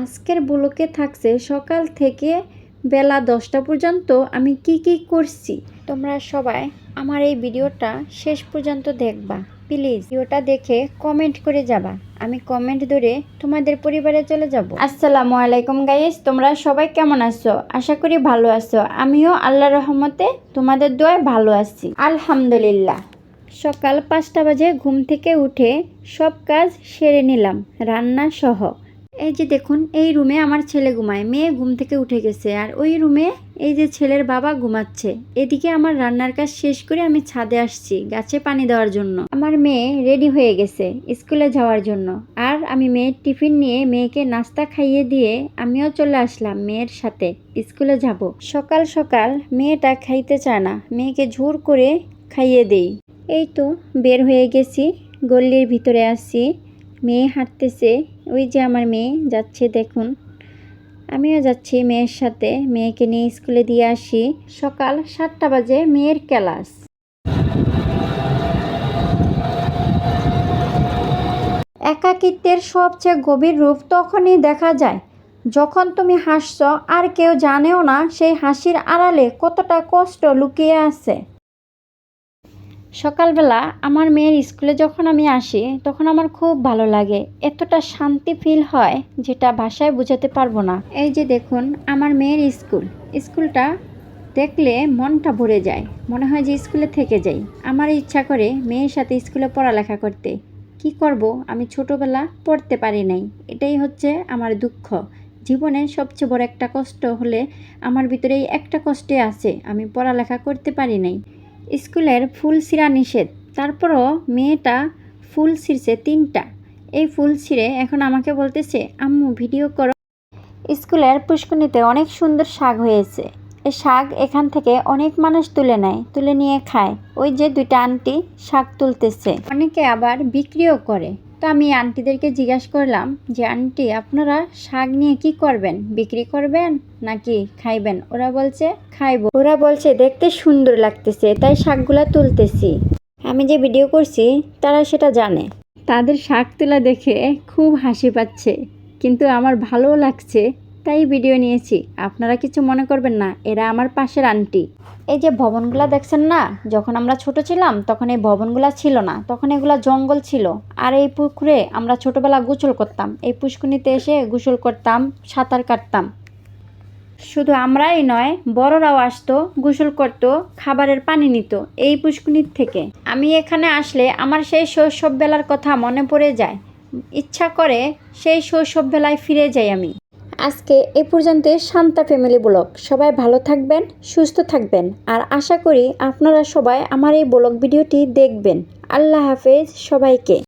আজকের ব্লকে থাকছে সকাল থেকে বেলা দশটা পর্যন্ত আমি কি কি করছি। তোমরা সবাই আমার এই ভিডিওটা শেষ পর্যন্ত দেখবা। প্লিজ ভিডিওটা দেখে কমেন্ট করে যাবা। আমি কমেন্ট ধরে তোমাদের পরিবারে চলে যাব। আসসালামু আলাইকুম গাইস তোমরা সবাই কেমন আছো? আশা করি ভালো আছো। আমিও আল্লাহ রহমতে তোমাদের দোয়ায় ভালো আছি। আলহামদুলিল্লাহ। সকাল পাঁচটা বাজে ঘুম থেকে উঠে সব কাজ সেরে নিলাম, রান্না সহ। এই যে দেখুন, এই রুমে আমার ছেলে ঘুমায়, মেয়ে ঘুম থেকে উঠে গেছে। আর ওই রুমে এই যে ছেলের বাবা ঘুমাচ্ছে। এদিকে আমার রান্নার কাজ শেষ করে আমি ছাদে আসছি গাছে পানি দেওয়ার জন্য। আমার মেয়ে রেডি হয়ে গেছে স্কুলে যাওয়ার জন্য। আর আমি মেয়ের টিফিন নিয়ে মেয়েকে নাস্তা খাইয়ে দিয়ে আমিও চলে আসলাম মেয়ের সাথে স্কুলে যাব। সকাল সকাল মেয়েটা খাইতে চায় না, মেয়েকে জোর করে খাইয়ে দেই। এই তো বের হয়ে গেছি গল্লির ভিতরে আসছি মেয়ে হাঁটতেছে ওই যে আমার মেয়ে যাচ্ছে, দেখুন। আমিও যাচ্ছি মেয়ের সাথে। মেয়েকে নিয়ে স্কুলে দিয়ে আসি। সকাল সাতটা বাজে মেয়ের ক্লাস। একাকিত্বের সবচেয়ে গভীর রূপ তখনই দেখা যায়, যখন তুমি হাসছ আর কেউ জানেও না সেই হাসির আড়ালে কতটা কষ্ট লুকিয়ে আছে। সকালবেলা আমার মেয়ের স্কুলে যখন আমি আসি, তখন আমার খুব ভালো লাগে। এতটা শান্তি ফিল হয় যেটা ভাষায় বোঝাতে পারব না। এই যে দেখুন, আমার মেয়ের স্কুল। স্কুলটা দেখলে মনটা ভরে যায়। মনে হয় যে স্কুলে থেকে যাই। আমার ইচ্ছা করে মেয়ের সাথে স্কুলে পড়ালেখা করতে। কি করব? আমি ছোটবেলা পড়তে পারি নাই। এটাই হচ্ছে আমার দুঃখ। জীবনের সবচেয়ে বড় একটা কষ্ট হলে আমার ভিতরে একটা কষ্টে আছে। আমি পড়ালেখা করতে পারি নাই। স্কুলের ফুল ছিঁড়া নিষেধ। তারপরও মেয়েটা ফুল ছিঁড়ছে তিনটা। এই ফুল ছিঁড়ে এখন আমাকে বলতেছে, আম্মু, ভিডিও করো। স্কুলের পুষ্কুনিতে অনেক সুন্দর শাক হয়েছে। এই শাক এখান থেকে অনেক মানুষ তুলে নেয়, তুলে নিয়ে খায়। ওই যে দুইটা আনটি শাক তুলতেছে। অনেকে আবার বিক্রিও করে। তো আমি আন্টিদেরকে জিজ্ঞাসা করলাম যে, আন্টি, আপনারা শাক নিয়ে কি করবেন? বিক্রি করবেন নাকি খাইবেন? ওরা বলছে, খাইব। ওরা বলছে, দেখতে সুন্দর লাগতেছে, তাই শাকগুলা তুলতেছি। আমি যে ভিডিও করছি, তারা সেটা জানে। তাদের শাক তোলা দেখে খুব হাসি পাচ্ছে, কিন্তু আমার ভালো লাগছে তাই ভিডিও নিয়েছি। আপনারা কিছু মনে করবেন না, এরা আমার পাশের আন্টি। এই যে ভবনগুলা দেখছেন না? যখন আমরা ছোট ছিলাম, তখন এই ভবনগুলা ছিল না। তখন এগুলো জঙ্গল ছিল। আর এই পুকুরে আমরা ছোটবেলা গোসল করতাম। এই পুষ্কুনিতে এসে গোসল করতাম, সাঁতার কাটতাম। শুধু আমরাই নয়, বড়রাও আসতো, গোসল করতো, খাবারের পানি নিত এই পুষ্কুনির থেকে। আমি এখানে আসলে আমার সেই শৈশব বেলার কথা মনে পড়ে যায়। ইচ্ছা করে সেই শৈশব বেলায় ফিরে যাই আমি। আজকে এ পর্যন্ত শান্তা ফ্যামিলি ব্লগ। সবাই ভালো থাকবেন, সুস্থ থাকবেন। আর আশা করি আপনারা সবাই আমার এই ব্লগ ভিডিওটি দেখবেন। আল্লাহ হাফেজ সবাইকে।